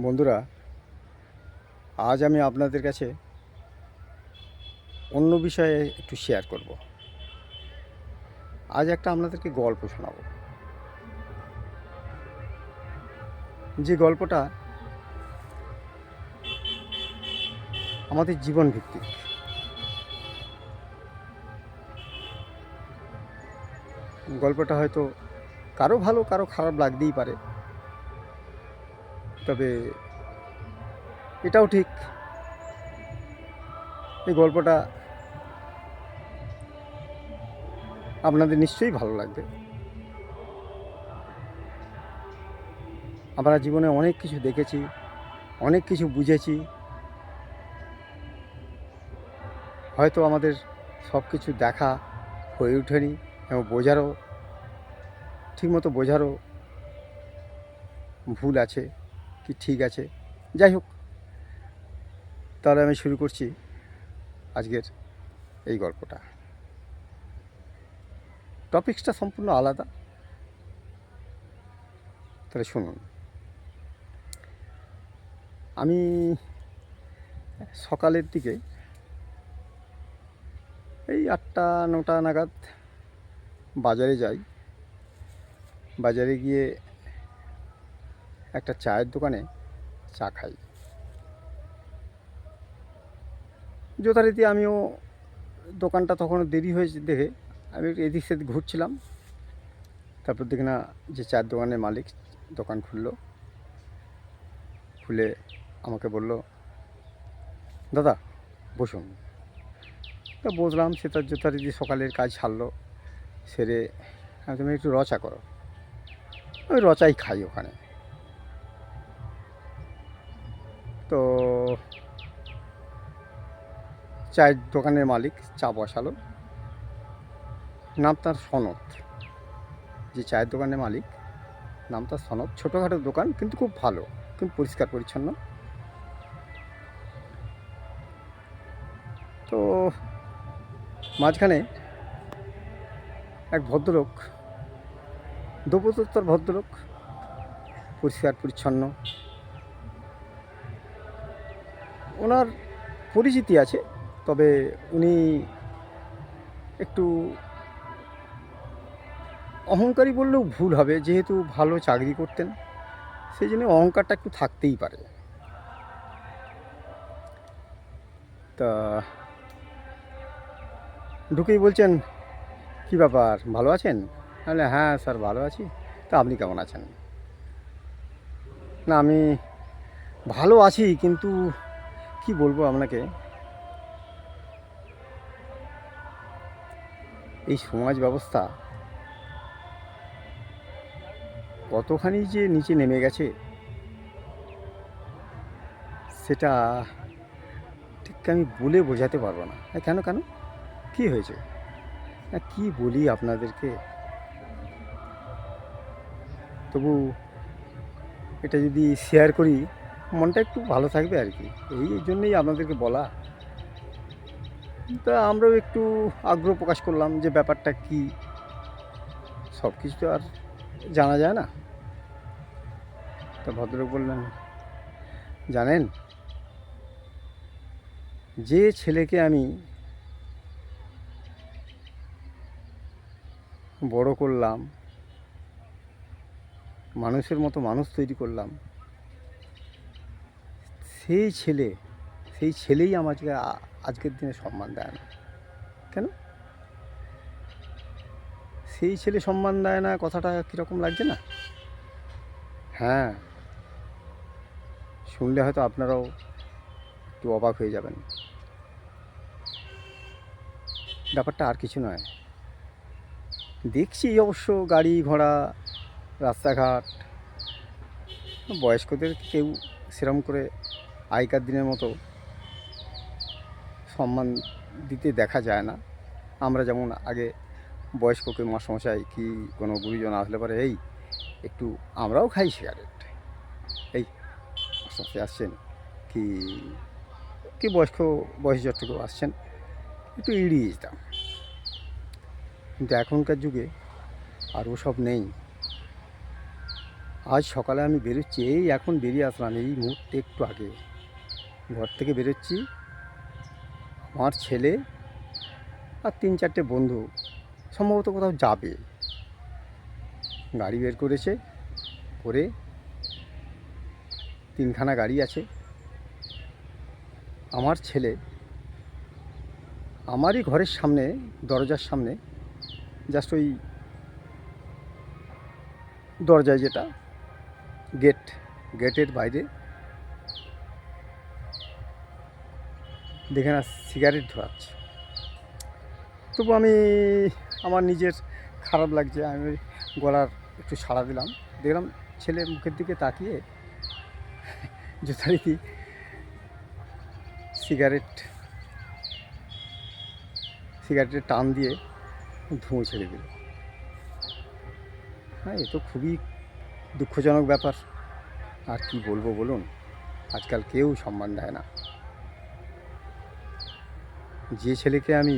বন্ধুরা, আজ আমি আপনাদের কাছে অন্য বিষয়ে একটু শেয়ার করব। আজ একটা আপনাদেরকে গল্প শোনাব। যে গল্পটা আমাদের জীবন ভিত্তিক গল্পটা হয়তো কারও ভালো, কারও খারাপ লাগতেই পারে। তবে এটাও ঠিক। এই গল্পটা আপনাদের নিশ্চয়ই ভালো লাগবে। আমরা জীবনে অনেক কিছু দেখেছি, অনেক কিছু বুঝেছি। হয়তো আমাদের সব কিছু দেখা হয়ে ওঠেনি এবং বোঝারও, ঠিকমতো বোঝারও ভুল আছে। কি ঠিক আছে? যাই হোক, তাহলে আমি শুরু করছি আজকের এই গল্পটা। টপিক্সটা সম্পূর্ণ আলাদা। তাহলে শুনুন। আমি সকালের দিকে এই আটটা, নটা নাগাদ বাজারে যাই। বাজারে গিয়ে একটা চায়ের দোকানে চা খাই। যথারীতি আমিও দোকানটা তখন দেরি হয়েছে দেখে আমি একটু এদিক সেদিক ঘুরছিলাম। তারপর দেখি না যে চায়ের দোকানের মালিক দোকান খুললো। খুলে আমাকে বলল, দাদা, বসুন। তা বসলাম, সে তার যথারীতি সকালের কাজ ছাড়লো সেরে আমি তুমি একটু রচা করো। ওই রচাই খাই ওখানে। তো চায়ের দোকানের মালিক, চা বসালো। নাম তার সনদ। যে চায়ের দোকানের মালিক, নাম তার সনদ। ছোটোখাটো দোকান, কিন্তু খুব ভালো, কিন্তু পরিষ্কার পরিচ্ছন্ন। তো মাঝখানে এক ভদ্রলোক দোপতোত্তর ভদ্রলোক, পরিষ্কার পরিচ্ছন্ন ওনার পরিচিতি আছে, তবে উনি একটু অহংকারী বললেও ভুল হবে, যেহেতু ভালো চাকরি করতেন, সেই জন্য অহংকারটা একটু থাকতেই পারে। তা ঢুকেই বলছেন, কি ব্যাপার, ভালো আছেন? তাহলে হ্যাঁ স্যার, ভালো আছি। তা আপনি কেমন আছেন? না, আমি ভালো আছি, কিন্তু কি বলব আপনাকে? এই সমাজ ব্যবস্থা কতখানি যে নিচে নেমে গেছে, সেটা ঠিক আমি বলে বোঝাতে পারব না। কেন কেন? কি হয়েছে? কি বলি আপনাদেরকে? তবু এটা যদি শেয়ার করি মনটা একটু ভালো থাকবে আর কি। এই জন্যই আপনাদেরকে বলা। তা আমরাও একটু আগ্রহ প্রকাশ করলাম যে ব্যাপারটা কি। সব কিছু তো আর জানা যায় না। তো ভদ্রলোক বললেন, জানেন, যে ছেলেকে আমি বড় করলাম, মানুষের মতো মানুষ তৈরি করলাম সেই ছেলে, সেই ছেলেই আমাকে আজকের দিনে সম্মান দেয় না। কেন? সেই ছেলে সম্মান দেয় না, কথাটা কীরকম লাগছে না? হ্যাঁ। শুনলে হয়তো আপনারাও একটু অবাক হয়ে যাবেন। ব্যাপারটা আর কিছু নয়। দেখছি অবশ্য গাড়ি, ঘোড়া, রাস্তাঘাট, বয়স্কদের কেউ সেরম করে আগেকার দিনের মতো সম্মান দিতে দেখা যায় না। আমরা যেমন আগে বয়স্ককে মাসমশাই কি কোনো গুরুজন আসলে পরে এই, একটু আমরাও খাই সিগারেট। এই মাসমশাই আসছেন, কি কি বয়স্ক, বয়সজ্যেষ্ঠ কেউ আসছেন, একটু এড়িয়ে যেতাম। কিন্তু এখনকার যুগে আর ওসব নেই। আজ সকালে আমি বেরোচ্ছি, এই এখন বেরিয়ে আসলাম, এই মুহূর্তে একটু আগে। ঘর থেকে বেরোচ্ছি। আমার ছেলে আর তিন চারটে বন্ধু, সম্ভবত কোথাও যাবে। গাড়ি বের করেছে করে তিনখানা গাড়ি আছে। আমার ছেলে আমারই ঘরের সামনে, দরজার সামনে জাস্ট ওই দরজায় যেটা গেট গেটের বাইরে। দেখে না সিগারেট ধরাচ্ছে তবু আমি, আমার নিজের খারাপ লাগছে, আমি গলার একটু সাড়া দিলাম। দেখলাম ছেলে মুখের দিকে তাকিয়ে যথারীতি সিগারেট সিগারেটের টান দিয়ে ধুঁয়ো ছেড়ে দিল। হ্যাঁ এ তো খুবই দুঃখজনক ব্যাপার। আর কি বলব বলুন? আজকাল কেউ সম্মান দেয় না। যে ছেলেকে আমি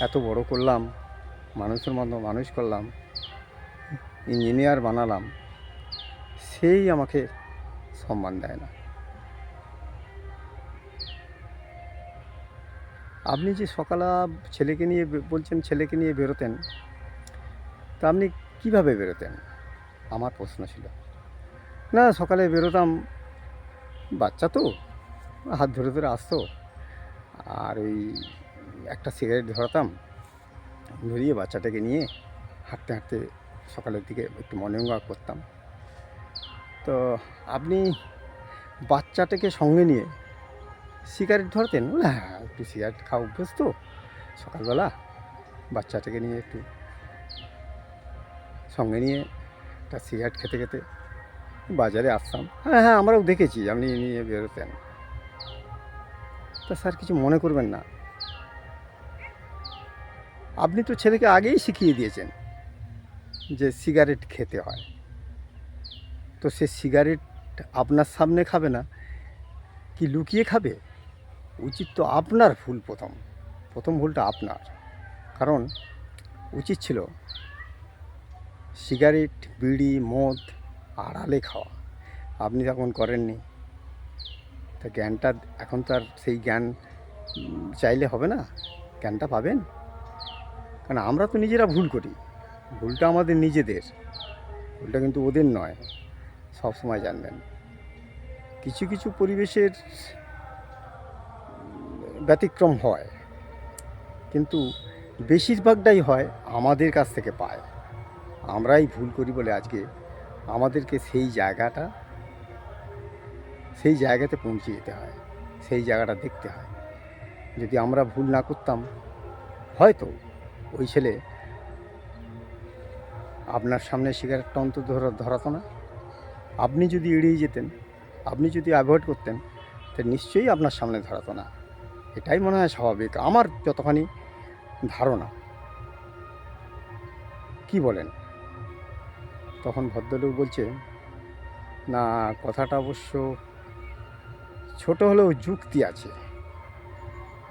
এত বড় করলাম, মানুষের মতো মানুষ করলাম, ইঞ্জিনিয়ার বানালাম, সেই আমাকে সম্মান দেয় না। আপনি যে সকালা ছেলেকে নিয়ে বলছেন, ছেলেকে নিয়ে বেরোতেন, তা আপনি কীভাবে বেরোতেন? আমার প্রশ্ন ছিল। না, সকালে বেরোতাম, বাচ্চা তো। হাত ধরে ধরে আসতো। আর ওই একটা সিগারেট ধরাতাম ধরিয়ে বাচ্চাটাকে নিয়ে হাঁটতে হাঁটতে সকালের দিকে একটু মর্নিং ওয়াক করতাম। তো আপনি বাচ্চাটাকে সঙ্গে নিয়ে সিগারেট ধরতেন? বলে, হ্যাঁ একটু সিগারেট খাওয়া অভ্যেস তো সকালবেলা বাচ্চাটাকে নিয়ে একটু সঙ্গে নিয়ে একটা সিগারেট খেতে খেতে বাজারে আসতাম। হ্যাঁ হ্যাঁ আমরাও দেখেছি আপনি নিয়ে বেরোতেন। তা স্যার কিছু মনে করবেন না। আপনি তো ছেলেকে আগেই শিখিয়ে দিয়েছেন যে সিগারেট খেতে হয়। তো সে সিগারেট আপনার সামনে খাবে না, কি লুকিয়ে খাবে? উচিত তো আপনার ভুল প্রথম। প্রথম ভুলটা আপনার। কারণ উচিত ছিল সিগারেট, বিড়ি, মদ, আড়ালে খাওয়া। আপনি তখন করেননি। তা জ্ঞানটা এখন তো আর সেই জ্ঞান চাইলে হবে না। জ্ঞানটা পাবেন। কারণ আমরা তো নিজেরা ভুল করি। ভুলটা আমাদের নিজেদের। ভুলটা কিন্তু ওদের নয়। সব সময় জানবেন। কিছু কিছু পরিবেশের ব্যতিক্রম হয়। কিন্তু বেশিরভাগটাই হয় আমাদের কাছ থেকে পায়। আমরাই ভুল করি বলে আজকে আমাদেরকে সেই জায়গাটা সেই জায়গাতে পৌঁছে যেতে হয়, সেই জায়গাটা দেখতে হয়। যদি আমরা ভুল না করতাম, হয়তো ওই ছেলে আপনার সামনে সিগারেটটা অন্তত ধরা, ধরাতো না। আপনি যদি এড়িয়ে যেতেন, আপনি যদি অ্যাভয়েড করতেন, তো নিশ্চয়ই আপনার সামনে ধরাতো না। এটাই মনে হয় স্বাভাবিক। আমার যতখানি ধারণা, কি বলেন? তখন ভদ্রলোক বলছে, না, কথাটা অবশ্য ছোট হলেও যুক্তি আছে।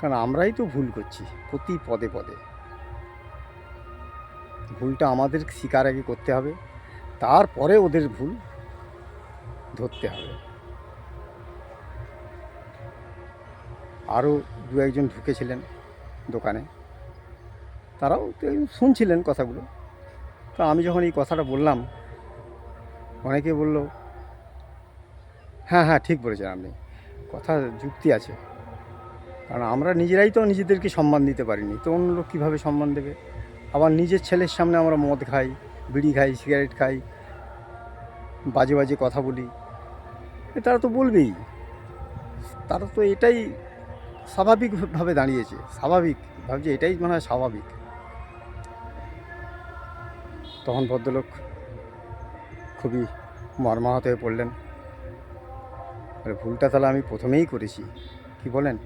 কারণ আমরাই তো ভুল করছি, প্রতি পদে পদে। ভুলটা আমাদের শিকার আগে করতে হবে, তারপরে ওদের ভুল ধরতে হবে। আরও দু একজন ঢুকেছিলেন দোকানে। তারাও শুনছিলেন কথাগুলো। তো আমি যখন এই কথাটা বললাম, অনেকে বলল হ্যাঁ হ্যাঁ ঠিক বলেছেন আপনি। কথা যুক্তি আছে। কারণ আমরা নিজেরাই তো নিজেদেরকে সম্মান দিতে পারিনি। তো অন্য লোক কীভাবে সম্মান দেবে? আবার নিজের ছেলের সামনে আমরা মদ খাই, বিড়ি খাই, সিগারেট খাই, বাজে বাজে কথা বলি। তারা তো বলবেই। তারা তো এটাই স্বাভাবিকভাবে দাঁড়িয়েছে। স্বাভাবিক। ভাবছে এটাই মনে হয় স্বাভাবিক। তখন ভদ্রলোক খুবই মর্মাহত হয়ে পড়লেন। আরে ভুলটা তাহলে আমি প্রথমেই করেছি। কি বলেন?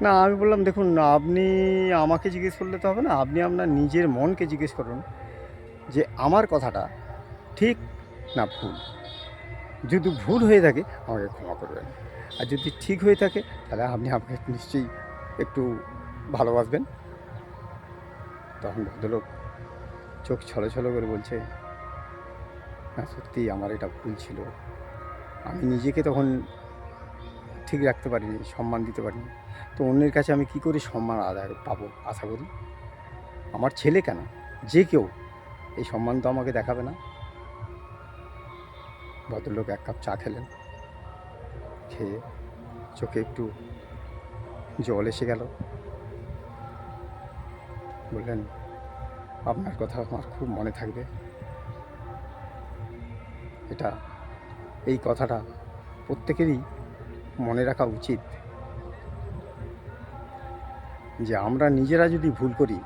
না, আমি বললাম, দেখুন না আপনি আমাকে জিজ্ঞেস করলে তো হবে না, আপনি আপনার নিজের মনকে জিজ্ঞেস করুন যে আমার কথাটা ঠিক না ভুল। যদি ভুল হয়ে থাকে, আমাকে ক্ষমা করবেন। আর যদি ঠিক হয়ে থাকে, তাহলে আপনি আমাকে নিশ্চয়ই একটু ভালোবাসবেন। তখন ভদ্রলোক চোখ ছলো ছলো করে বলছে হ্যাঁ সত্যি আমার এটা ভুল ছিল। আমি নিজেকে তখন ঠিক রাখতে পারিনি, সম্মান দিতে পারিনি। তো অন্যের কাছে আমি কি করে সম্মান আদায় পাবো, আশা করি? আমার ছেলে কেন? যে কেউ। এই সম্মান তো আমাকে দেখাবে না। ভদ্রলোক এক কাপ চা খেলেন। খেয়ে চোখে একটু জল এসে গেল। বললেন, আপনার কথা আমার খুব মনে থাকবে। এটা এই কথাটা প্রত্যেকেরই মনে রাখা উচিত যে আমরা নিজেরা যদি ভুল করি,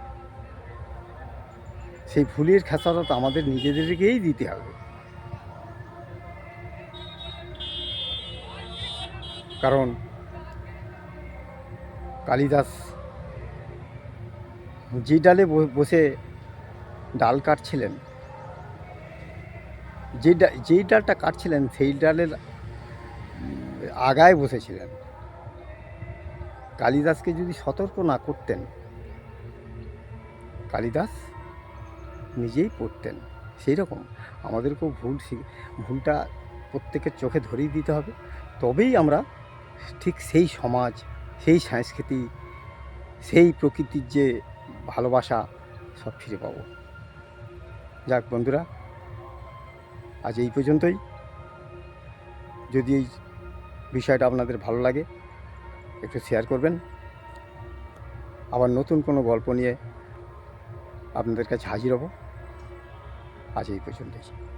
সেই ভুলের খেসারত আমাদের নিজেদেরকেই দিতে হবে। কারণ কালিদাস যে ডালে বসে ডাল কাটছিলেন যে যেই ডালটা কাটছিলেন, সেই ডালের আগায় বসেছিলেন। কালিদাসকে যদি সতর্ক না করতেন, কালিদাস নিজেই পড়তেন। সেই রকম আমাদেরকেও ভুল ভুলটা প্রত্যেকের চোখে ধরিয়ে দিতে হবে। তবেই আমরা ঠিক সেই সমাজ, সেই সংস্কৃতি, সেই প্রকৃতির যে ভালোবাসা সব ফিরে পাবো। যাক বন্ধুরা আজ এই পর্যন্তই। যদি এই বিষয়টা আপনাদের ভালো লাগে, একটু শেয়ার করবেন। আবার নতুন কোনো গল্প নিয়ে আপনাদের কাছে হাজির হব। আজ এই পর্যন্তই।